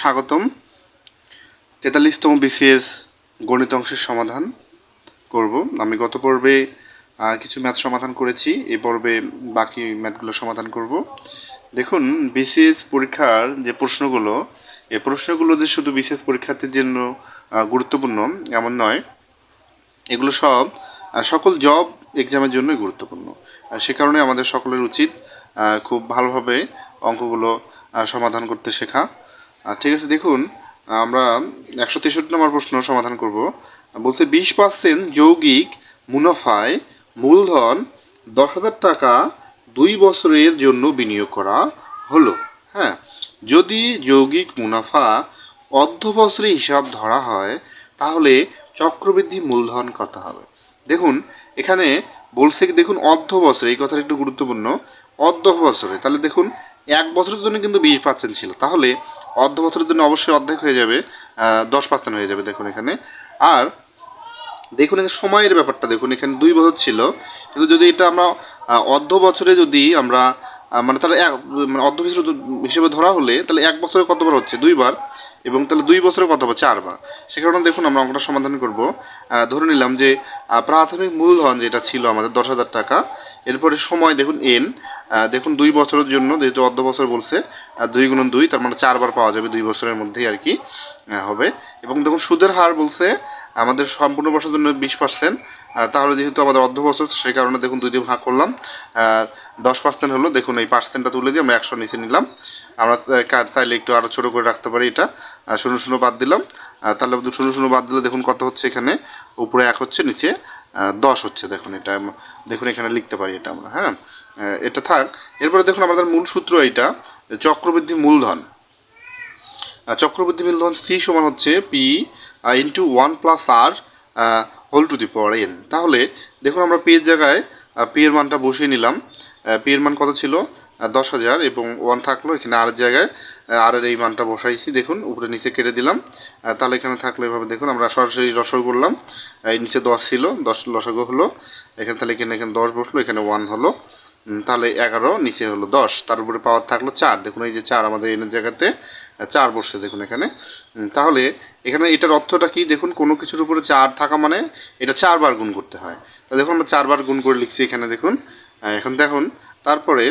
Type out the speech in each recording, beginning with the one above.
স্বাগতম। তেতাল্লিশতম বিসিএস গণিত অংশের সমাধান করব। আমি গত পর্বে কিছু ম্যাথ সমাধান করেছি। এ পর্বে বাকি ম্যাথগুলো সমাধান করব। দেখুন, বিসিএস পরীক্ষার যে প্রশ্নগুলো, এ প্রশ্নগুলো যে শুধু বিসিএস পরীক্ষার্থীর জন্য গুরুত্বপূর্ণ, এমন নয়। এগুলো সব সকল জব এক্সামের জন্যই গুরুত্বপূর্ণ। আর সে কারণে আমাদের সকলের উচিত খুব ভালোভাবে অঙ্কগুলো সমাধান করতে শেখা। ঠিক আছে, দেখুন, আমরা একশো তেষট্টি নম্বর প্রশ্ন সমাধান করব। বলছে, বিশ পার্সেন্ট যৌগিক মুনাফায় মূলধন দশ হাজার টাকা দুই বছরের জন্য বিনিয়োগ করা হলো। হ্যাঁ যদি যৌগিক মুনাফা অর্ধ বছরে হিসাব ধরা হয়, তাহলে চক্রবৃদ্ধি মূলধন কত হবে? দেখুন, এখানে বলছে কি, দেখুন, অর্ধ বছরে, এই কথাটা একটু গুরুত্বপূর্ণ, অর্ধ বছরে। তাহলে দেখুন, এক বছরের জন্য কিন্তু বিশ পার্সেন্ট ছিল। তাহলে অর্ধ বছরের জন্য অবশ্যই অর্ধেক হয়ে যাবে দশ পার্সেন্ট হয়ে যাবে দেখুন এখানে। আর দেখুন এখানে সময়ের ব্যাপারটা, দেখুন এখানে দুই বছর ছিল, কিন্তু যদি এটা আমরা অর্ধ বছরে যদি আমরা মানে তাহলে এক মানে অর্ধ বছর হিসেবে ধরা হলে তাহলে এক বছরে কতবার হচ্ছে? দুইবার। এবং তাহলে দুই বছরে কত হবে চারবার। সে কারণে দেখুন আমরা অঙ্কটা সমাধান করব। ধরে নিলাম যে প্রাথমিক মূলধন যেটা ছিল আমাদের দশ হাজার টাকা, এরপরে সময় দেখুন এন দেখুন দুই বছরের জন্য, যেহেতু অর্ধ বছর বলছে দুই গুণন দুই, তার মানে চারবার পাওয়া যাবে দুই বছরের মধ্যেই আর কি হবে। এবং দেখুন সুদের হার বলছে, আমাদের সম্পূর্ণ বছরের জন্য বিশ পার্সেন্ট তাহলে যেহেতু আমাদের অর্ধ বছর সেই কারণে দেখুন দুই দিয়ে ভাগ করলাম। আর দশ পার্সেন্ট হলো, দেখুন এই পার্সেন্টটা তুলে দিয়ে আমরা একশো নিচে নিলাম। আমরা কার- চাইলে একটু আরও ছোটো করে রাখতে পারি এটা। শূন্য শূন্য বাদ দিলাম। তাহলে শূন্য শূন্য বাদ দিলে দেখুন কত হচ্ছে এখানে? উপরে এক হচ্ছে, নিচে দশ হচ্ছে দেখুন এটা। দেখুন এখানে লিখতে পারি এটা আমরা হ্যাঁ? এটা থাক। এরপরে দেখুন আমাদের মূল সূত্র এইটা, চক্রবৃদ্ধি মূলধন। চক্রবৃদ্ধি মূলধন সি সমান হচ্ছে P into one plus R whole to the power N তাহলে দেখুন আমরা পি এর জায়গায় পি এর মানটা বসিয়ে নিলাম। পি এর মান কত ছিল? দশ হাজার, এবং ওয়ান থাকল এখানে আর জায়গায়। আর এর এই মানটা বসাইছি, দেখুন, উপরে নিচে কেটে দিলাম। তাহলে এখানে থাকল এভাবে, দেখুন, আমরা সরাসরি রসগ করলাম। এই নিচে দশ ছিল, দশ লসগ হলো। এখানে তাহলে এখানে এখানে দশ বসল, এখানে ওয়ান হলো। তাহলে এগারো, নিচে হলো দশ। তার উপরে পাওয়ার থাকল চার। দেখুন, এই যে চার আমাদের এনের জায়গাতে। চার বসছে দেখুন এখানে। তাহলে এখানে এটার অর্থটা কি? দেখুন, কোনো কিছুর উপরে চার থাকা মানে এটা চারবার গুণ করতে হয়। তা দেখুন, আমরা চারবার গুণ করে লিখছি এখানে, দেখুন। এখন দেখুন, তারপরে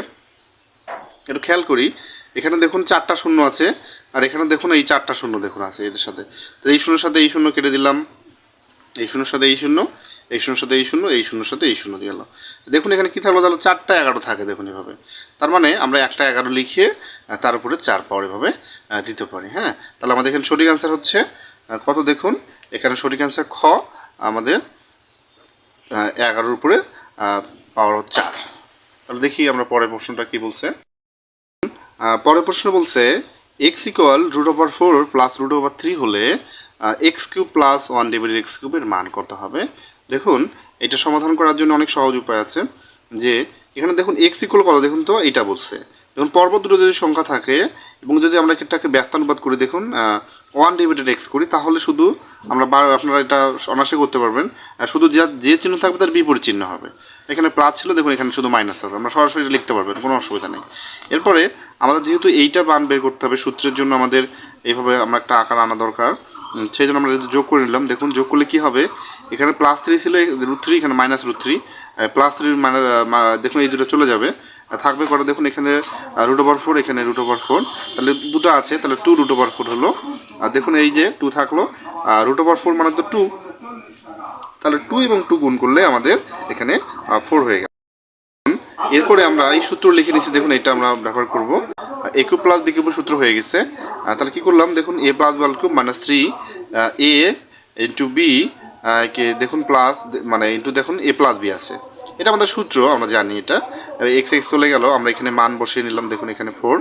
একটু খেয়াল করি, এখানে দেখুন চারটা শূন্য আছে, আর এখানে দেখুন এই চারটা শূন্য দেখুন আছে এদের সাথে। তো এই শূন্যের সাথে এই শূন্য কেটে দিলাম। এই শূন্যের সাথে এই শূন্য, এই শূন্যের সাথে এই শূন্য, এই শূন্যের সাথে এই শূন্য দিয়ে গেল। দেখুন এখানে কী থাকল? তাহলে চারটা এগারো থাকে দেখুন এভাবে। তার মানে আমরা একটা এগারো লিখিয়ে তার উপরে চার পাওয়ার এভাবে দিতে পারি হ্যাঁ? তাহলে আমাদের এখানে সঠিক অ্যান্সার হচ্ছে কত দেখুন? এখানে সঠিক অ্যান্সার খ, আমাদের এগারোর উপরে পাওয়ার হচ্ছে চার। তাহলে দেখি আমরা পরের প্রশ্নটা কি বলছে। পরের প্রশ্ন বলছে X equal root over four plus root over three হলে X cube plus one divided X কিউবের মান কত হবে? দেখুন, এটা সমাধান করার জন্য অনেক সহজ উপায় আছে। যে, এখানে দেখুন এক্স ইকুয়াল কত? দেখুন তো, এটা বলছে। দেখুন পর্বত দুটো যদি সংখ্যা থাকে, এবং যদি আমরা এটাকে ব্যস্তানুপাত করি, দেখুন ওয়ান ডিভাইডেড এক্স করি, তাহলে শুধু আমরা বার- আপনারা এটা অনায়াসে করতে পারবেন। শুধু যা, যে চিহ্ন থাকবে তার বিপরীত চিহ্ন হবে। এখানে প্লাস ছিল, দেখুন, এখানে শুধু মাইনাস হবে। আমরা সরাসরি লিখতে পারবেন কোনো অসুবিধা নেই। এরপরে আমাদের যেহেতু এইটা মান বের করতে হবে, সূত্রের জন্য আমাদের এইভাবে আমরা একটা আকার আনা দরকার। সেই জন্য আমরা যোগ করে নিলাম, দেখুন, যোগ করলে কি হবে? এখানে প্লাস থ্রি ছিল রুট থ্রি এখানে minus root three plus three মানে দেখুন, এই দুটো চলে যাবে। থাকবে কটা? দেখুন, এখানে রুট ওভার ফোর এখানে রুট ওভার ফোর তাহলে দুটো আছে, তাহলে টু রুট ওভার ফোর হলো। আর দেখুন, এই যে টু থাকল আর রুট ওভার ফোর মানে তো টু তাহলে টু এবং টু গুণ করলে আমাদের এখানে ফোর হয়ে গেল। এরপরে আমরা এই সূত্র লিখে নিচ্ছি, দেখুন এটা আমরা ব্যবহার করব। এ কিউব প্লাস বি সূত্র হয়ে গেছে। তাহলে কি করলাম? দেখুন A plus whole cube minus three A into B কে দেখুন প্লাস মানে ইন্টু দেখুন এ প্লাস বি আছে। এটা আমাদের সূত্র, আমরা জানি এটা। এক্স এক্স চলে গেল, আমরা এখানে মান বসিয়ে নিলাম, দেখুন এখানে ফোর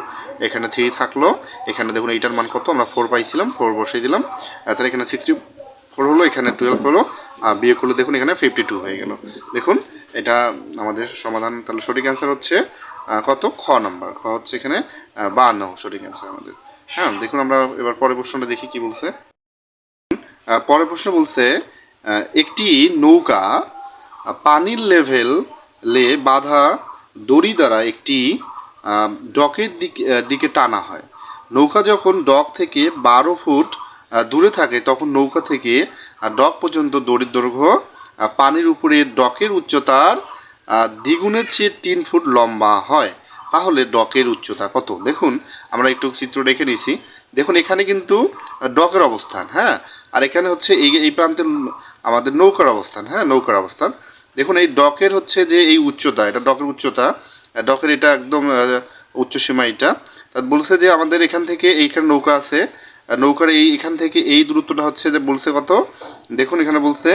এখানে থ্রি থাকল। এখানে দেখুন এইটার মান কত, আমরা ফোর পাইছিলাম ফোর বসিয়ে দিলাম। তাহলে এখানে সিক্সটি ফোর হলো, এখানে টুয়েলভ হলো, আর বিয়ে করলে দেখুন এখানে ফিফটি টু হয়ে গেল। দেখুন এটা আমাদের সমাধান, তাহলে সঠিক অ্যান্সার হচ্ছে কত? খ নাম্বার খ হচ্ছে এখানে বান্ন সঠিক অ্যান্সার আমাদের। হ্যাঁ দেখুন আমরা এবার পরের প্রশ্নটা দেখি কি বলছে। পরের প্রশ্ন বলছে একটি নৌকা পানির লেভেল লে বাঁধা দড়ি দ্বারা একটি ডকের দিকে দিকে টানা হয়। নৌকা যখন ডক থেকে বারো ফুট দূরে থাকে, তখন নৌকা থেকে ডক পর্যন্ত দড়ির দৈর্ঘ্য পানির উপরে ডকের উচ্চতার দ্বিগুণের চেয়ে তিন ফুট লম্বা হয়। তাহলে ডকের উচ্চতা কত? দেখুন আমরা একটু চিত্র রেখে নিয়েছি দেখুন এখানে কিন্তু ডকের অবস্থান হ্যাঁ? আর এখানে হচ্ছে এই এই প্রান্তে আমাদের নৌকার অবস্থান হ্যাঁ? নৌকার অবস্থান। দেখুন এই ডকের হচ্ছে যে এই উচ্চতা এটা ডকের উচ্চতা। ডকের এটা একদম আহ, উচ্চ সীমা এটা। তা বলছে যে আমাদের এখান থেকে এইখানে নৌকা আছে। নৌকার এই এখান থেকে এই দূরত্বটা হচ্ছে যে বলছে কত? দেখুন এখানে বলছে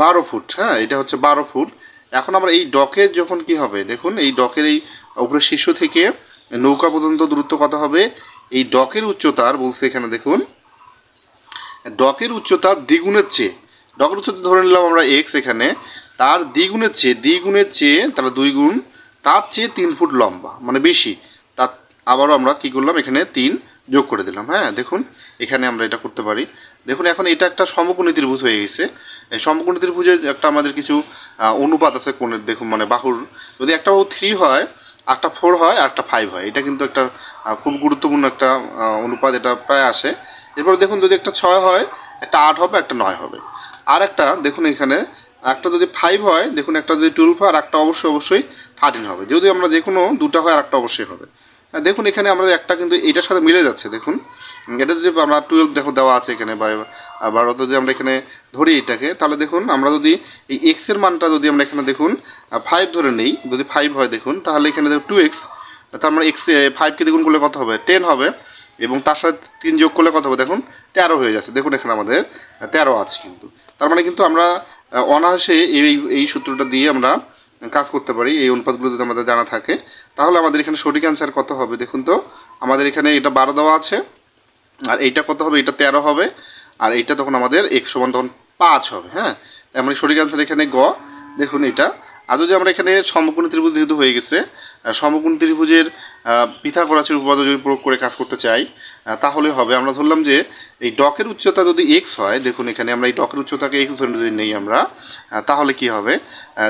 বারো ফুট হ্যাঁ এটা হচ্ছে বারো ফুট। এখন আমরা এই ডকের যখন কি হবে, দেখুন, এই ডকের এই উপরের শীর্ষ থেকে নৌকা পর্যন্ত দূরত্ব কত হবে? এই ডকের উচ্চতার বলছে এখানে দেখুন, ডকের উচ্চতা দ্বিগুণের চেয়ে, ডকের উচ্চতা ধরে নিলাম আমরা এক্স এখানে, তার দ্বিগুণের চেয়ে দ্বিগুণের চেয়ে তাহলে দুই গুণ, তার চেয়ে তিন ফুট লম্বা মানে বেশি। তার আবারও আমরা কি করলাম, এখানে তিন যোগ করে দিলাম হ্যাঁ দেখুন, এখানে আমরা এটা করতে পারি। দেখুন, এখন এটা একটা সমকোণী ত্রিভুজ হয়ে গেছে। এই সমকোণী ত্রিভুজের একটা আমাদের কিছু অনুপাত আছে কোণের, দেখুন মানে বাহুর। যদি একটা ও থ্রি হয়, একটা ফোর হয়, আর একটা ফাইভ হয়, এটা কিন্তু একটা খুব গুরুত্বপূর্ণ একটা অনুপাত, এটা প্রায় আসে। এরপর দেখুন, যদি একটা ছয় হয়, একটা আট হবে, একটা নয় হবে। আর একটা, দেখুন এখানে, একটা যদি ফাইভ হয়, দেখুন, একটা যদি টুয়েলভ হয়, আর একটা অবশ্যই অবশ্যই থার্টিন হবে। যদি আমরা যে কোনো দুটো হয়, আর একটা অবশ্যই হবে। দেখুন, এখানে আমরা একটা কিন্তু এটার সাথে মিলে যাচ্ছে, দেখুন। এটা যদি আমরা টুয়েলভ দেখো, দেওয়া আছে এখানে, বা আবার যদি আমরা এখানে ধরি এটাকে, তাহলে দেখুন, আমরা যদি এই এক্সের মানটা যদি আমরা এখানে দেখুন ফাইভ ধরে নেই, যদি ফাইভ হয়, দেখুন, তাহলে এখানে দেখুন টু এক্স তার মানে এক্স ফাইভকে দ্বিগুণ করলে কত হবে? টেন হবে, এবং তার সাথে তিন যোগ করলে কত হবে? দেখুন, তেরো হয়ে যাচ্ছে। দেখুন, এখানে আমাদের তেরো আছে কিন্তু। তার মানে কিন্তু আমরা অনায়াসে এই এই সূত্রটা দিয়ে আমরা কাজ করতে পারি, এই অনুপাতগুলো যদি আমাদের জানা থাকে, তাহলে আমাদের এখানে সঠিক অ্যান্সার কত হবে? দেখুন তো, আমাদের এখানে এটা বারো দেওয়া আছে, আর এইটা কত হবে? এটা তেরো হবে, আর এইটা তখন আমাদের এক সমান তখন পাঁচ হবে হ্যাঁ? তার মানে সঠিক অ্যান্সার এখানে গ, দেখুন এটা। আর যদি আমরা এখানে সমকোণ ত্রিভুজ যেহেতু হয়ে গেছে সমকোণী ত্রিভুজের পিথাগোরাসের উপপাদ্য যদি প্রয়োগ করে কাজ করতে চাই তাহলে হবে, আমরা ধরলাম যে এই ডকের উচ্চতা যদি এক্স হয়, দেখুন এখানে আমরা এই ডকের উচ্চতাকে এক্স ধরে যদি নেই আমরা তাহলে কি হবে?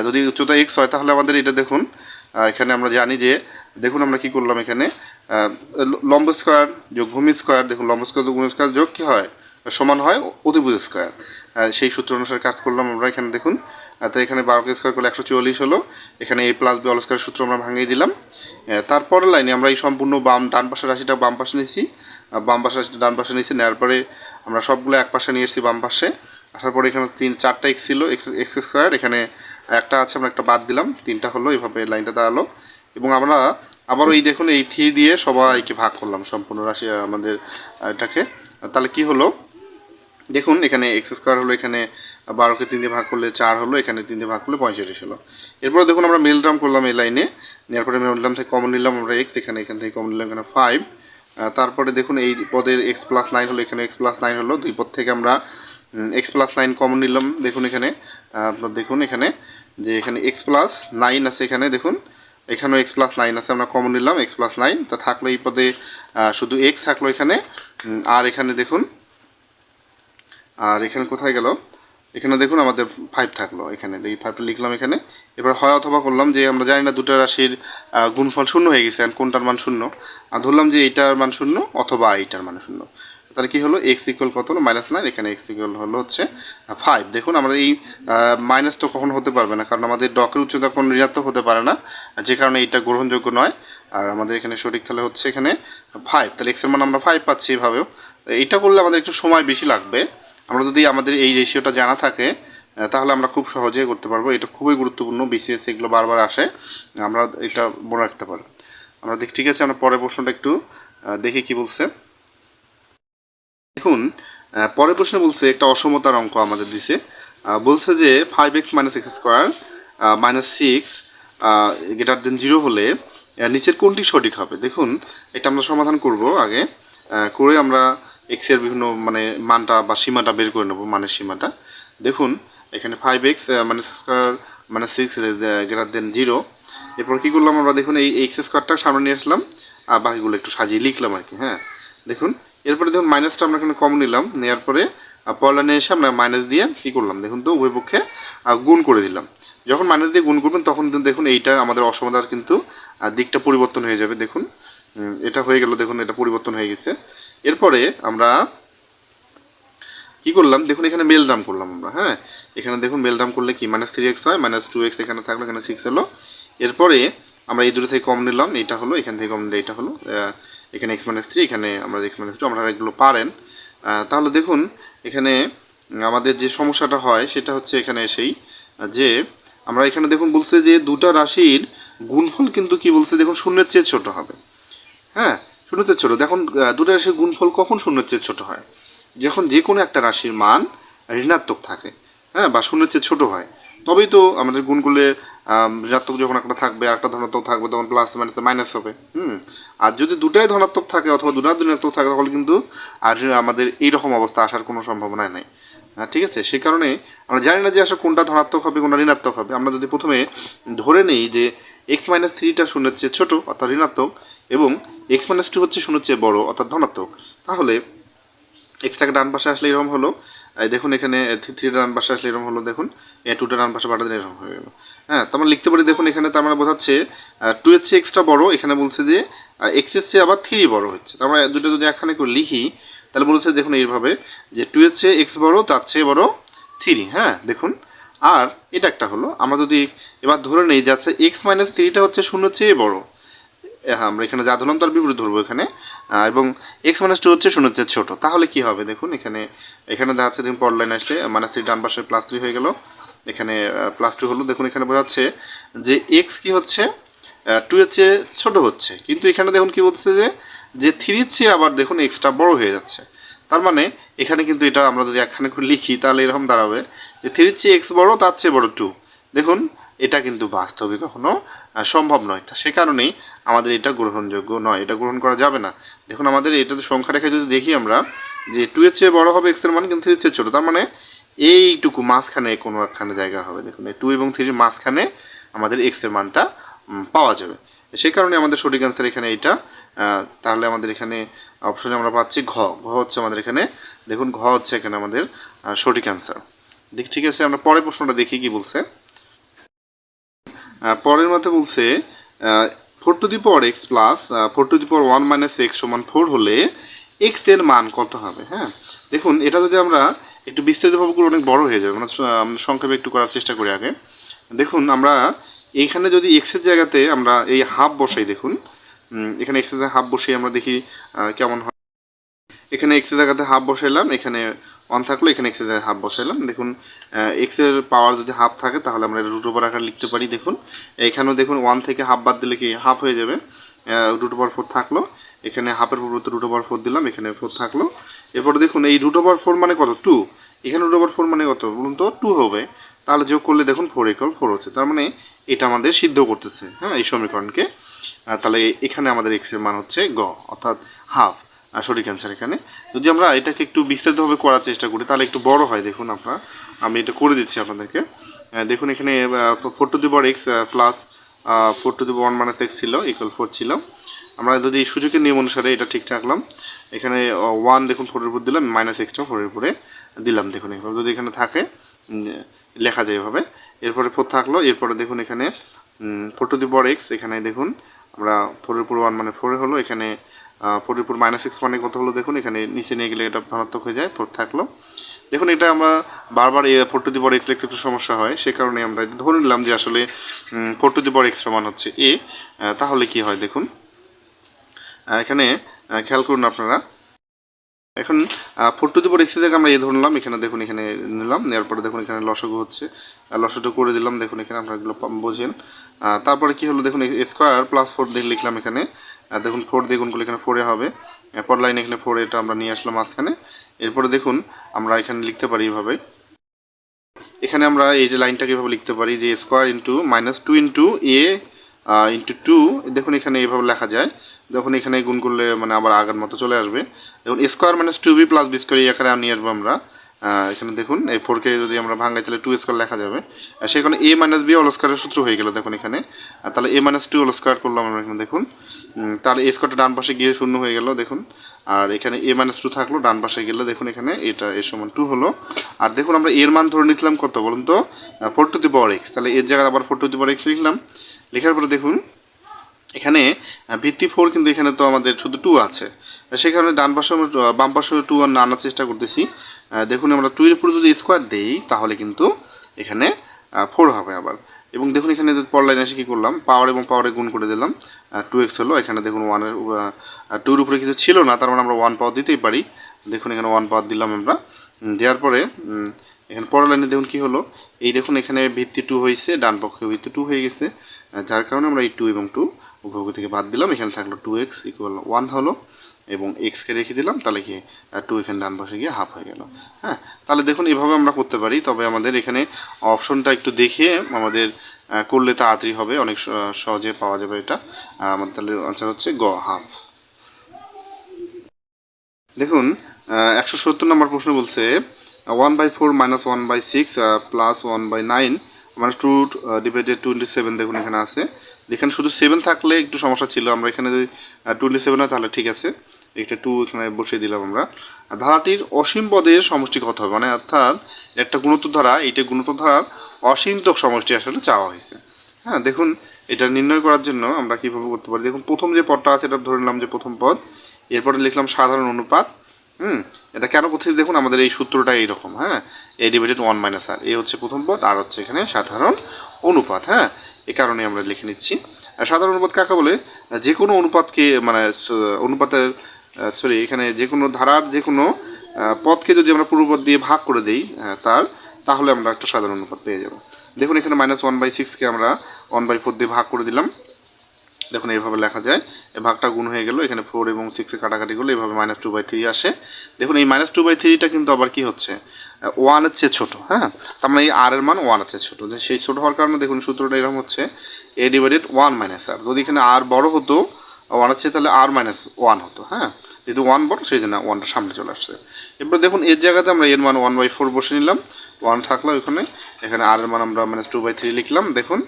যদি উচ্চতা এক্স হয়, তাহলে আমাদের এটা দেখুন এখানে আমরা জানি যে, দেখুন আমরা কি করলাম এখানে লম্ব স্কোয়ার যোগ ভূমি স্কোয়ার, দেখুন লম্ব স্কোয়ার যোগ ভূমি স্কোয়ার যোগ কী হয়? সমান হয় অতিভুজ স্কোয়ার। সেই সূত্র অনুসারে কাজ করলাম আমরা এখানে, দেখুন তো এখানে বারোকে স্কোয়ার করলে একশো চুয়াল্লিশ হলো। এখানে A plus B all square সূত্র আমরা ভাঙিয়ে দিলাম। তারপরের লাইনে আমরা এই সম্পূর্ণ বাম, ডান পাশের রাশিটা বাম পাশে নিয়েছি। বাম পাশের রাশিটা ডান পাশে নিয়েছি, নেওয়ার পরে আমরা সবগুলো এক পাশে নিয়ে এসেছি বাম পাশে। আসার পরে এখানে তিন, চারটা এক্স ছিল এক্স এক্স স্কোয়ার এখানে একটা আছে, আমরা একটা বাদ দিলাম, তিনটা হলো এইভাবে লাইনটা দাঁড়াল। এবং আমরা আবারও এই দেখুন, এই থ্রি দিয়ে সবাইকে ভাগ করলাম সম্পূর্ণ রাশি, আমাদের, এটাকে। তাহলে কি হলো? দেখুন, এখানে এক্স স্কোয়ার হলো, এখানে বারোকে তিন দিয়ে ভাগ করলে চার হলো, এখানে তিন দিয়ে ভাগ করলে পঁয়তাল্লিশ হলো। এরপরে দেখুন আমরা মিল ড্রাম করলাম এই লাইনে নেওয়ার পরে মিল ড্রাম থেকে কমন নিলাম আমরা এক্স এখানে, এখান থেকে কমন নিলাম এখানে ফাইভ তারপরে দেখুন এই পদের এক্স প্লাস নাইন হলো, এখানে এক্স প্লাস নাইন হলো। দুই পদ থেকে আমরা এক্স প্লাস নাইন কমন নিলাম, দেখুন এখানে। আপনার দেখুন এখানে যে এখানে এক্স প্লাস নাইন আছে এখানে, দেখুন। এখানেও এক্স প্লাস নাইন আছে, আমরা কমন নিলাম এক্স প্লাস নাইন তা থাকল এই পদে শুধু এক্স থাকল এখানে আর এখানে দেখুন, আর এখানে কোথায় গেল? এখানে দেখুন আমাদের ফাইভ থাকল, এখানে। এই ফাইভটা লিখলাম এখানে। এবার হয় অথবা করলাম যে, আমরা জানি না দুটো রাশির গুণফল শূন্য হয়ে গেছে and কোনটার মান শূন্য। আর ধরলাম যে, এইটার মান শূন্য অথবা এইটার মান শূন্য। তাহলে কি হলো? এক্স ইকুয়াল কত হলো? মাইনাস নাইন এখানে এক্স ইকুয়াল হলো হচ্ছে ফাইভ দেখুন, আমরা এই মাইনাস তো কখনো হতে পারবে না, কারণ আমাদের ডকের উচ্চতা কোনো ঋণাত্মক হতে পারে না যে কারণে এইটা গ্রহণযোগ্য নয়। আর আমাদের এখানে সঠিক তাহলে হচ্ছে এখানে ফাইভ তাহলে এক্সের মান আমরা ফাইভ পাচ্ছি এভাবেও। তো এইটা করলে আমাদের একটু সময় বেশি লাগবে। আমরা যদি আমাদের এই রেশিওটা জানা থাকে তাহলে আমরা খুব সহজে করতে পারব। এটা খুবই গুরুত্বপূর্ণ বিসিএস এগুলো বারবার আসে, আমরা এটা মনে রাখতে পারি আমরা দেখি, ঠিক আছে, আমরা পরের প্রশ্নটা একটু দেখি কি বলছে। দেখুন পরের প্রশ্নে বলছে, একটা অসমতার অঙ্ক আমাদের দিছে বলছে যে five X minus X square minus six greater than zero হলে নিচের কোনটি সঠিক হবে? দেখুন, এটা আমরা সমাধান করব আগে করে আমরা এক্সের বিভিন্ন মানে মানটা বা সীমাটা বের করে নেব, মানের সীমাটা। দেখুন, এখানে ফাইভ এক্স মানে স্কোয়ার মানে সিক্স গ্রেটার দেন জিরো এরপর কী করলাম আমরা? দেখুন, এই এক্স স্কোয়ারটা সামনে নিয়ে আসলাম, আর বাকিগুলো একটু সাজিয়ে লিখলাম আর কি হ্যাঁ। দেখুন, এরপরে দেখুন মাইনাসটা আমরা এখানে কম নিলাম নেওয়ার পরে পয়লানে এসে আমরা মাইনাস দিয়ে কী করলাম? দেখুন তো, উভয় পক্ষে গুণ করে দিলাম। যখন মাইনাস দিয়ে গুণ করবেন, তখন দেখুন, এইটা আমাদের অসমতার কিন্তু দিকটা পরিবর্তন হয়ে যাবে। দেখুন এটা হয়ে গেল, দেখুন, এটা পরিবর্তন হয়ে গেছে। এরপরে আমরা কি করলাম? দেখুন এখানে মেল ডাম করলাম আমরা হ্যাঁ? এখানে দেখুন মেল ডাম করলে কি? মাইনাস থ্রি এক্স হয় মাইনাস টু এক্স এখানে থাকল এখানে সিক্স হলো এরপরে আমরা এই দুটো থেকে কম নিলাম এইটা হলো এখান থেকে কম নিলে এটা হলো। এখানে এক্স মাইনাস থ্রি এখানে আমরা এক্স মাইনাস টু আমরা এগুলো পারেন। তাহলে দেখুন এখানে আমাদের যে সমস্যাটা হয় সেটা হচ্ছে এখানে আহ, যে আমরা এখানে দেখুন বলছে যে দুটো রাশির গুণফল কিন্তু কি বলছে? দেখুন শূন্যের চেয়ে ছোট হবে। হ্যাঁ? শূন্যের চেয়ে ছোট। দেখুন দুটো রাশির গুণফল কখন শূন্যের চেয়ে ছোট হয়? যখন যে কোনো একটা রাশির মান ঋণাত্মক থাকে হ্যাঁ বা শূন্যের চেয়ে ছোট হয় তবেই তো আমাদের গুণগুলো ঋণাত্মক যখন একটা থাকবে একটা ধনাত্মক থাকবে তখন প্লাস মাইনাস মাইনাস হবে হুম? আর যদি দুটাই ধনাত্মক থাকে অথবা দুটা ঋণাত্মক থাকে তাহলে কিন্তু আর আমাদের এইরকম অবস্থা আসার কোনো সম্ভাবনা নাই। হ্যাঁ, ঠিক আছে? সেই কারণে আমরা জানি না যে আসলে কোনটা ধনাত্মক হবে কোনটা ঋণাত্মক হবে। আমরা যদি প্রথমে ধরে নেই যে এক্স মাইনাস থ্রিটা শূন্যের চেয়ে ছোটো, অর্থাৎ ঋণাত্মক, এবং এক্স মাইনাস টু হচ্ছে শূন্যের চেয়ে বড়, অর্থাৎ ধনাত্মক। তাহলে এক্সট্রাকে ডান পাশে আসলে এরকম হলো। দেখুন এখানে থ্রি ডান পাশে আসলে এরকম হলো, দেখুন। টুটা ডান পাশে পাঠাতে এরকম হয়ে গেল। হ্যাঁ তার মানে লিখতে পারি, দেখুন এখানে তার মানে বোঝাচ্ছে টু এর চেয়ে এক্সট্রা বড়, এখানে বলছে যে এক্সের চেয়ে আবার থ্রি বড় হচ্ছে। মানে দুটো যদি একখানে করে লিখি, তাহলে বলছে, দেখুন এইভাবে, যে টু এর চেয়ে এক্স বড়, তার চেয়ে বড় থ্রি হ্যাঁ দেখুন। আর এটা একটা হলো, আমরা যদি এবার ধরে নেই, যাচ্ছে এক্স মাইনাস থ্রিটা হচ্ছে শূন্যের চেয়ে বড়। হ্যাঁ আমরা এখানে যা ধরলাম তার বিপরীত ধরবো এখানে। এবং এক্স মাইনাস টু হচ্ছে শূন্যের চেয়ে ছোটো। তাহলে কি হবে? দেখুন, এখানে এখানে দেখা যাচ্ছে, দেখুন পর লাইন আসলে মাইনাস থ্রি ডান পাশে প্লাস থ্রি হয়ে গেল। এখানে প্লাস টু হলো, দেখুন, এখানে বোঝা যাচ্ছে যে এক্স কি হচ্ছে টু এর চেয়ে ছোটো হচ্ছে। কিন্তু এখানে দেখুন কি বলছে যে যে থ্রির চেয়ে আবার দেখুন এক্সটা বড় হয়ে যাচ্ছে। তার মানে এখানে কিন্তু এটা আমরা যদি একখানে লিখি, তাহলে এরকম দাঁড়াবে যে থ্রির চেয়ে এক্স বড়, তার চেয়ে বড় টু দেখুন এটা কিন্তু বাস্তবে কখনো সম্ভব নয়। তা সে কারণেই আমাদের এটা গ্রহণযোগ্য নয়। এটা গ্রহণ করা যাবে না। দেখুন, আমাদের এটা সংখ্যা রেখে যদি দেখি আমরা, যে টু এর চেয়ে বড় হবে এক্সের মান কিন্তু থ্রির চেয়ে ছোটো। তার মানে এইটুকু মাঝখানে কোনো একখানে জায়গা হবে। দেখুন টু এবং থ্রির মাঝখানে আমাদের এক্সের মানটা পাওয়া যাবে। সেই কারণে আমাদের সঠিক অ্যান্সার এখানে এইটা তাহলে আমাদের এখানে অপশনে আমরা পাচ্ছি ঘ। ঘ হচ্ছে আমাদের এখানে, দেখুন, ঘ হচ্ছে এখানে আমাদের সঠিক অ্যান্সার দেখ, ঠিক আছে, আমরা পরের প্রশ্নটা দেখি কি বলছে। পরের মতে বলছে four to the power x plus four to the power one minus x সমান ফোর হলে এক্সের মান কত হবে? হ্যাঁ? দেখুন, এটা যদি আমরা একটু বিস্তারিতভাবে করে অনেক বড় হয়ে যাবে মানে আমরা সংক্ষেপে একটু করার চেষ্টা করি আগে। দেখুন, আমরা এইখানে যদি এক্সের জায়গাতে আমরা এই হাফ বসাই, দেখুন এখানে এক্সের হাফ বসিয়ে আমরা দেখি কেমন হয়। এখানে এক্সের জায়গাতে হাফ বসাইলাম, এখানে ওয়ান থাকল, এখানে এক্সের হাফ বসাইলাম। দেখুন এক্সের পাওয়ার যদি হাফ থাকে, তাহলে আমরা রুট ওভার আকার লিখতে পারি, দেখুন। এখানেও দেখুন ওয়ান থেকে হাফ বাদ দিলে কি হাফ হয়ে যাবে? রুট ওভার ফোর থাকল। এখানে হাফের পরিবর্তে রুট ওভার ফোর দিলাম, এখানে ফোর থাকল। এরপরে দেখুন, এই রুট ওভার ফোর মানে কত? টু এখানে রুট ওভার ফোর মানে কত? বলুন তো টু হবে। তাহলে যোগ করলে দেখুন ফোর ইকুয়াল ফোর হচ্ছে। তার মানে এটা আমাদের সিদ্ধ করতেছে হ্যাঁ এই সমীকরণকে। তাহলে এখানে আমাদের এক্সের মান হচ্ছে গ, অর্থাৎ হাফ সঠিক অ্যান্সার এখানে। যদি আমরা এটাকে একটু বিস্তারিতভাবে করার চেষ্টা করি, তাহলে একটু বড় হয়। দেখুন আপনারা, আমি এটা করে দিচ্ছি আপনাদেরকে। দেখুন এখানে four to the power x plus four to the one minus x ছিল ইকুয়াল ফোর ছিল। আমরা যদি সুযোগের নিয়ম অনুসারে এটা ঠিক রাখলাম, এখানে ওয়ান দেখুন ফোরের উপর দিলাম মাইনাস এক্সটা ফোরের উপরে দিলাম, দেখুন এভাবে। যদি এখানে থাকে লেখা যায় এভাবে। এরপরে ফোর থাকল, এরপরে দেখুন এখানে four to the power x এখানে দেখুন, আমরা ফোরের উপর ওয়ান মানে ফোরে হলো, এখানে ফোরের উপর মাইনাস এক্স মানে কত হলো দেখুন, এখানে নিচে নিয়ে গেলে এটা ধনাত্মক হয়ে যায় ফোর থাকল। দেখুন, এটা আমরা বারবার four to the power x একটু সমস্যা হয়, সে কারণে আমরা ধরে নিলাম যে আসলে four to the power x সমান হচ্ছে এ তাহলে কি হয় দেখুন এখানে খেয়াল করুন আপনারা। এখন four to the power x থেকে আমরা এ ধরলাম এখানে দেখুন, এখানে নিলাম, নেওয়ার পরে দেখুন, এখানে লসগু হচ্ছে। লসটা করে দিলাম, দেখুন, এখানে আপনারা এগুলো বোঝেন। তারপরে কি হলো দেখুন স্কোয়ার প্লাস ফোর লিখলাম এখানে। আর দেখুন ফোর দিয়ে গুণ করলে এখানে ফোরে হবে। পর লাইন এখানে ফোর এটা আমরা নিয়ে আসলাম মাঝখানে। এরপরে দেখুন আমরা এখানে লিখতে পারি এভাবে এখানে আমরা এই যে লাইনটাকে এভাবে লিখতে পারি যে square into minus two into a into two দেখুন এখানে এইভাবে লেখা যায়। যখন এখানে গুণ করলে মানে আবার আগের মতো চলে আসবে। দেখুন square minus two b plus b square আকারে নিয়ে আসব আমরা। এখানে দেখুন, এই ফোরকে যদি আমরা ভাঙাই, তাহলে টু স্কোয়ার লেখা যাবে। সেখানে এ মাইনাস বি অল স্কোয়ারের সূত্র হয়ে গেল দেখুন এখানে। তাহলে a minus two all square করলাম আমরা এখানে, দেখুন। তাহলে এ স্কোয়ারটা ডান পাশে গিয়ে শূন্য হয়ে গেল, দেখুন। আর এখানে এ মাইনাস টু থাকল, ডান পাশে গেলে দেখুন এখানে এটা এর সমান টু হলো। আর দেখুন আমরা এর মান ধরে নিয়েছিলাম কত, বলুন তো? Four to the power x তাহলে এর জায়গায় আবার four to the power x লিখলাম। লেখার পরে দেখুন, এখানে ভিত্তি ফোর কিন্তু এখানে তো আমাদের শুধু টু আছে। সেখানে ডান পাশে বাম পাশে টু আনার চেষ্টা করতেছি। দেখুন, আমরা টু এর উপরে যদি স্কোয়ার দেই, তাহলে কিন্তু এখানে ফোর হবে আবার। এবং দেখুন, এখানে পর লাইনে এসে কী করলাম? পাওয়ার এবং পাওয়ারে গুণ করে দিলাম টু এক্স হলো। এখানে দেখুন ওয়ানের টুর উপরে কিছু ছিল না, তার মানে আমরা ওয়ান পাওয়ার দিতেই পারি। দেখুন, এখানে ওয়ান পাওয়ার দিলাম আমরা। দেওয়ার পরে এখানে পরের লাইনে দেখুন কী হলো? এই দেখুন, এখানে ভিত্তি টু হয়েছে, ডান পক্ষে ভিত্তি টু হয়ে গেছে। যার কারণে আমরা এই টু এবং টু উভয় থেকে বাদ দিলাম। এখানে থাকল টু এক্স ইকুয়াল ওয়ান হলো। এবং এক্সকে রেখে দিলাম, তাহলে কি টু এখানে ডান পাশে গিয়ে হাফ হয়ে গেল। হ্যাঁ তাহলে দেখুন, এভাবে আমরা করতে পারি, তবে আমাদের এখানে অপশনটা একটু দেখে আমাদের করলে তাড়াতাড়ি হবে, অনেক সহজে পাওয়া যাবে এটা। আমাদের তাহলে আনসার হচ্ছে গ হাফ দেখুন একশো সত্তর নম্বর প্রশ্ন বলছে one by four minus one by six plus one by nine মানে টু ডিভাইডেড টোয়েন্টি সেভেন দেখুন এখানে আছে। এখানে শুধু সেভেন থাকলে একটু সমস্যা ছিল, আমরা এখানে যদি টোয়েন্টি সেভেন হয় তাহলে ঠিক আছে। একটা টু এখানে বসিয়ে দিলাম আমরা। ধারাটির অসীম পদের সমষ্টি কত হবে? মানে অর্থাৎ একটা গুণোত্তর ধারা, এইটা গুণোত্তর ধারার অসীমতক সমষ্টি আসলে চাওয়া হয়েছে। হ্যাঁ দেখুন, এটা নির্ণয় করার জন্য আমরা কীভাবে করতে পারি? দেখুন, প্রথম যে পদটা আছে, এটা ধরে নিলাম যে প্রথম পদ। এরপরে লিখলাম সাধারণ অনুপাত। হুম, এটা কেন করতেছি? দেখুন, আমাদের এই সূত্রটা এইরকম হ্যাঁ? A divided one minus r a হচ্ছে প্রথম পদ আর হচ্ছে এখানে সাধারণ অনুপাত হ্যাঁ? এ কারণে আমরা লিখে নিচ্ছি। আর সাধারণ অনুপাত কাকে বলে? যে কোনো অনুপাতকে মানে অনুপাতের সরি এখানে যে কোনো ধারার যে কোনো পথকে যদি আমরা পূর্বপদ দিয়ে ভাগ করে দিই তার, তাহলে আমরা একটা সাধারণ অনুপাত পেয়ে যাব। দেখুন, এখানে মাইনাস ওয়ান বাই সিক্সকে আমরা ওয়ান বাই ফোর দিয়ে ভাগ করে দিলাম। দেখুন, এইভাবে লেখা যায়। এই ভাগটা গুণ হয়ে গেল, এখানে ফোর এবং সিক্সে কাটাকাটি করলে এইভাবে মাইনাস টু বাই থ্রি আসে। দেখুন, এই মাইনাস টু বাই থ্রিটা কিন্তু আবার কি হচ্ছে? ওয়ানের চেয়ে ছোটো হ্যাঁ? তার মানে এই আর এর মান ওয়ানের চেয়ে ছোটো। সেই ছোটো হওয়ার কারণে দেখুন, সূত্রটা এরকম হচ্ছে a divided one minus r যদি এখানে আর বড় হতো ওয়ানের চেয়ে তাহলে আর মাইনাস ওয়ান হতো হ্যাঁ? যেহেতু ওয়ান বড় সেই জন্য ওয়ানটা সামনে চলে আসছে। এরপর দেখুন, এর জায়গাতে আমরা এর মান ওয়ান বাই ফোর বসে নিলাম। ওয়ান থাকল এখানে। এখানে আর এর মান আমরা মাইনাস টু বাই থ্রি লিখলাম। দেখুন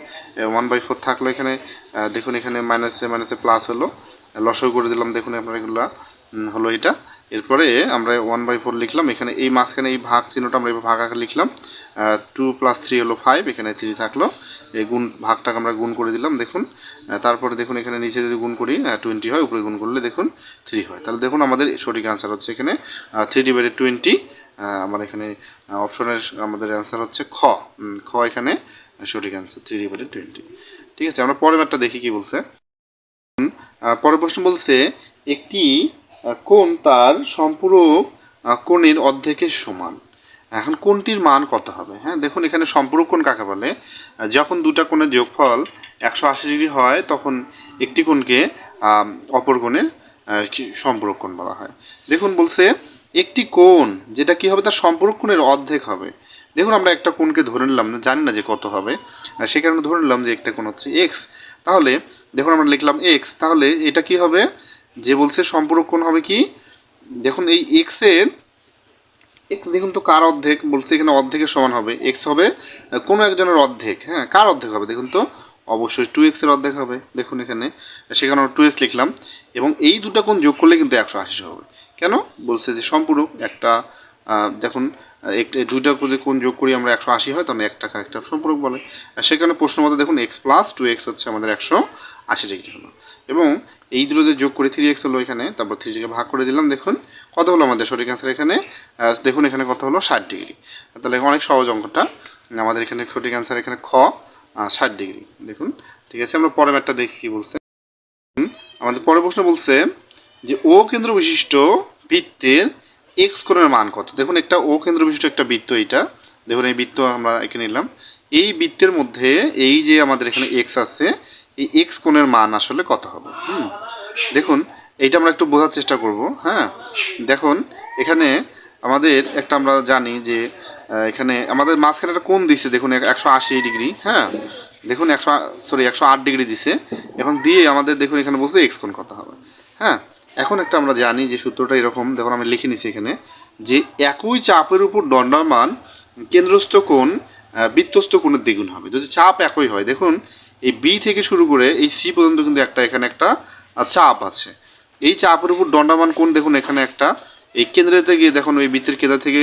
ওয়ান বাই ফোর থাকল এখানে। দেখুন, এখানে মাইনাসে মাইনাসে প্লাস হলো। লসও করে দিলাম। দেখুন আপনার এগুলো হলো এটা। এরপরে আমরা ওয়ান বাই ফোর লিখলাম। এখানে এই মাঝখানে এই ভাগ চিহ্নটা আমরা ভাগ আকারে লিখলাম। টু প্লাস থ্রি হলো ফাইভ এখানে থ্রি থাকল। এই গুণ, ভাগটাকে আমরা গুণ করে দিলাম। দেখুন তারপরে দেখুন এখানে নিচে যদি গুণ করি টোয়েন্টি হয়, উপরে গুণ করলে দেখুন থ্রি হয়। তাহলে দেখুন আমাদের সঠিক অ্যান্সার হচ্ছে এখানে থ্রি ডিভাইডেড টোয়েন্টি আমার এখানে অপশনের আমাদের অ্যান্সার হচ্ছে খ। খ এখানে সঠিক অ্যান্সার থ্রি ডিভাইডেড টোয়েন্টি ঠিক আছে, আমরা পরের ম্যাটটা দেখি কি বলছে। পরের প্রশ্ন বলছে, একটি কোণ তার সম্পূরক কোণের অর্ধেকের সমান। এখন কোনটির মান কত হবে? হ্যাঁ দেখুন এখানে সম্পূরক কোণ কাকে বলে? যখন দুটা কোণের যোগফল একশো আশি ডিগ্রি হয় তখন একটি কোণকে অপর কোণের সম্পূরক কোণ বলা হয়। দেখুন বলছে, একটি কোণ যেটা কি হবে? তার সম্পূরক কোণের অর্ধেক হবে। দেখুন আমরা একটা কোণকে ধরে নিলাম না জানি না যে কত হবে। সে কারণে ধরে নিলাম যে একটা কোণ হচ্ছে এক্স তাহলে, দেখুন আমরা লিখলাম এক্স তাহলে এটা কি হবে? যে বলছে সম্পূরক কোণ হবে কি? দেখুন এই এক্সের এক্স দেখুন তো কার অর্ধেক? বলছে এখানে অর্ধেকের সমান হবে। এক্স হবে কোনো একজনের অর্ধেক। হ্যাঁ কার অর্ধেক হবে দেখুন তো? অবশ্যই টু এক্সের অর্ধেক হবে। দেখুন এখানে সেখানে টু এক্স লিখলাম। এবং এই দুটা কোণ যোগ করলে কিন্তু একশো আশি হবে। কেন? বলছে যে সম্পূরক একটা দেখুন একটা দুইটা করে কোন যোগ করি আমরা একশো আশি হয় তখন এক টাকা একটা সম্পূরক বলে। সেখানে প্রশ্ন মতো দেখুন এক্স প্লাস টু এক্স হচ্ছে আমাদের একশো আশি ডিগ্রি হলো। এবং এই দুটো যে যোগ করে থ্রি এক্স হলো এখানে, তারপর থ্রিকে ভাগ করে দিলাম, দেখুন, কত হলো আমাদের সঠিক অ্যান্সার এখানে? দেখুন এখানে কত হলো? ষাট ডিগ্রি। তাহলে অনেক সহজ অঙ্কটা। আমাদের এখানে সঠিক অ্যান্সার এখানে খ। ষাট ডিগ্রি। দেখুন, ঠিক আছে, আমরা পরের একটা দেখি কি বলছে। আমাদের পরের প্রশ্ন বলছে যে, ও কেন্দ্র বিশিষ্ট বৃত্তের এক্স কোণের মান কত? দেখুন, একটা ও কেন্দ্র বিশিষ্ট একটা বৃত্ত এইটা। দেখুন, এই বৃত্ত আমরা এখানে নিলাম। এই বৃত্তের মধ্যে এই যে আমাদের এখানে এক্স আছে, এই এক্স কোণের মান আসলে কত হবে? হুম, দেখুন, এইটা আমরা একটু বোঝার চেষ্টা করব। হ্যাঁ দেখুন, এখানে আমাদের একটা আমরা জানি যে এখানে আমাদের মাঝখানে একটা কোণ দিছে, দেখুন একশো আশি ডিগ্রি হ্যাঁ? দেখুন, একশো সরি একশো আট ডিগ্রি দিছে। এখন দিয়ে আমাদের, দেখুন, এখানে বলছে এক্স কোণ কত হবে হ্যাঁ? এখন একটা আমরা জানি যে সূত্রটা এরকম, দেখুন, আমি লিখে নিছি এখানে, যে একই চাপের উপর দণ্ডমান কেন্দ্রস্থ কোণ বৃত্তস্থ কোণের দ্বিগুণ হবে। যদি চাপ একই হয়, দেখুন, এই বি থেকে শুরু করে এই সি পর্যন্ত কিন্তু একটা, এখানে একটা চাপ আছে। এই চাপের উপর দণ্ডমান কোণ, দেখুন, এখানে একটা, এই কেন্দ্রেতে গিয়ে, দেখুন, ওই বৃত্তের কেন্দ্র থেকে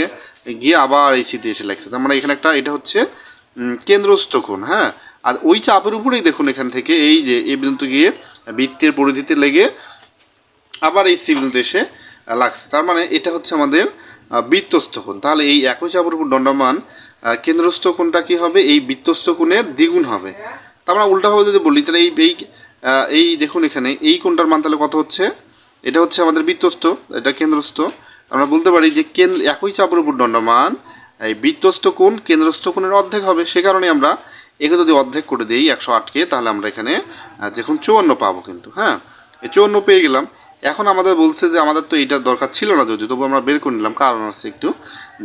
গিয়ে আবার এই সিতে এসে লাগছে। তার মানে এখানে একটা, এটা হচ্ছে কেন্দ্রস্থ কোণ হ্যাঁ? আর ওই চাপের উপরেই দেখুন এখান থেকে এই যে, এই বিন্দু গিয়ে বৃত্তের পরিধিতে লেগে আবার এই সি বিন্দুতে এসে লাগছে। তার মানে এটা হচ্ছে আমাদের বৃত্তস্থ কোণ। তাহলে এই একই চাপের উপর দণ্ডমান কেন্দ্রস্থ কোণটা কি হবে? এই বৃত্তস্থ কোণের দ্বিগুণ হবে। তার মানে উল্টাভাবে যদি বলি, তাহলে এই এই এই দেখুন এখানে, এই কোণটার মান তাহলে কত হচ্ছে? এটা হচ্ছে আমাদের বৃত্তস্থ, এটা কেন্দ্রস্থ। আমরা বলতে পারি যে কেন্দ্র একই চাপের উপর দণ্ডমান, এই বৃত্তস্থ কোণ, কেন্দ্রস্থ কোণের অর্ধেক হবে। সে কারণে আমরা একে যদি অর্ধেক করে দিই একশো আটকে, তাহলে আমরা এখানে দেখুন চুয়ান্ন পাবো কিন্তু হ্যাঁ? এই চুয়ান্ন পেয়ে গেলাম। এখন আমাদের বলছে যে আমাদের তো এইটা দরকার ছিল না যদি তবু আমরা বের করে নিলাম। কারণ আছে একটু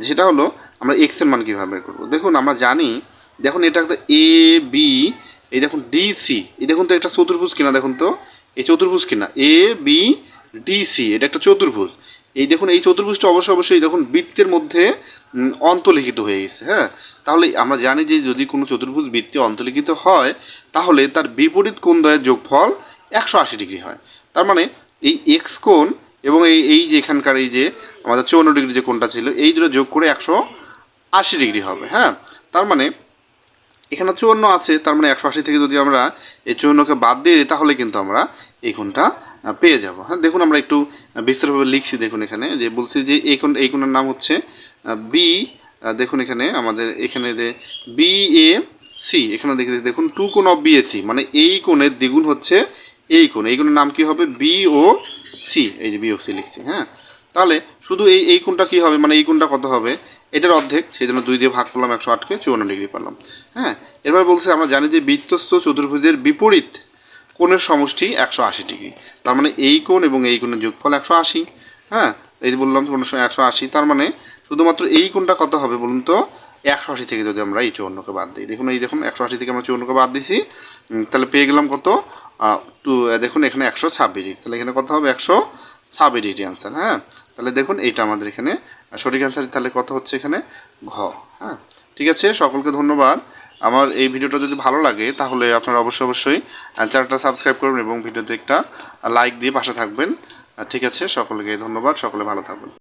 সেটা হলো আমরা এক্সের মান কীভাবে বের করব। দেখুন, আমরা জানি, দেখুন এটা একটা এ বি এই দেখুন ডি সি এই দেখুন তো একটা চতুর্ভুজ কিনা, দেখুন তো। এই চতুর্ভুজ কিনা? এ বি ডি সি এটা একটা চতুর্ভুজ। এই দেখুন এই চতুর্ভুজটা অবশ্যই অবশ্যই দেখুন বৃত্তের মধ্যে উম, অন্তর্লিখিত হয়ে গেছে হ্যাঁ? তাহলে আমরা জানি যে যদি কোনো চতুর্ভুজ বৃত্তে অন্তলিখিত হয় তাহলে তার বিপরীত কোণ দ্বয়ের যোগফল একশো আশি ডিগ্রি হয়। তার মানে এই এক্স কোণ এবং এই এই যে এখানকার এই যে আমাদের চৌন্ন ডিগ্রি যে কোণটা ছিল এই দুটো যোগ করে একশো আশি ডিগ্রি হবে হ্যাঁ? তার মানে এখানে চুয়ান্ন আছে তার মানে একশো আশি থেকে যদি আমরা এই চুয়ান্নকে বাদ দিয়ে দিই তাহলে কিন্তু আমরা এই কোণটা পেয়ে যাব। হ্যাঁ দেখুন আমরা একটু আহ, বিস্তারভাবে লিখছি দেখুন এখানে যে বলছি যে এই কোণ এই কোণের নাম হচ্ছে বি দেখুন এখানে আমাদের এখানে যে বি এ সি এখানে দেখে দেখুন টু কোণ অফ বি এ সি মানে এই কোণের দ্বিগুণ হচ্ছে এই কোণ। এই কোণের নাম কি হবে? বি ও সি এই যে বি ও সি লিখছি হ্যাঁ। তাহলে শুধু এই এই কোণটা কী হবে? মানে এই কোণটা কত হবে? এটার অর্ধেক সেই জন্য দুই দিয়ে ভাগ করলাম একশো আটকে চুয়ান্ন ডিগ্রি পেলাম হ্যাঁ। এরপর বলছে আমরা জানি যে বৃত্তস্থ চতুর্ভুজের বিপরীত কোণের সমষ্টি একশো আশি ডিগ্রি। তার মানে এই কোণ এবং এই কোণের যোগফল একশো আশি। হ্যাঁ? এই যে বললাম কোনো সময় একশো আশি, তার মানে শুধুমাত্র এই কোণটা কত হবে বলুন তো? একশো আশি থেকে যদি আমরা এই চুয়ান্নকে বাদ দিই। দেখুন, এই দেখুন, একশো আশি থেকে আমরা চুয়ান্নকে বাদ দিছি। তাহলে পেয়ে গেলাম কত? টু দেখুন, এখানে একশো ছাব্বিশ ডিগ্রি। তাহলে এখানে কত হবে? একশো ছাব্বিশ ডিগ্রি আনসার হ্যাঁ? তাহলে দেখুন, এইটা আমাদের এখানে সঠিক অ্যান্সার তাহলে কত হচ্ছে এখানে? ঘ হ্যাঁ? ঠিক আছে? সকলকে ধন্যবাদ। আমার এই ভিডিওটা যদি ভালো লাগে, তাহলে আপনারা অবশ্যই অবশ্যই চ্যানেলটা সাবস্ক্রাইব করবেন এবং ভিডিওতে একটা লাইক দিয়ে পাশে থাকবেন। ঠিক আছে, সকলকে ধন্যবাদ, সকলে ভালো থাকবেন।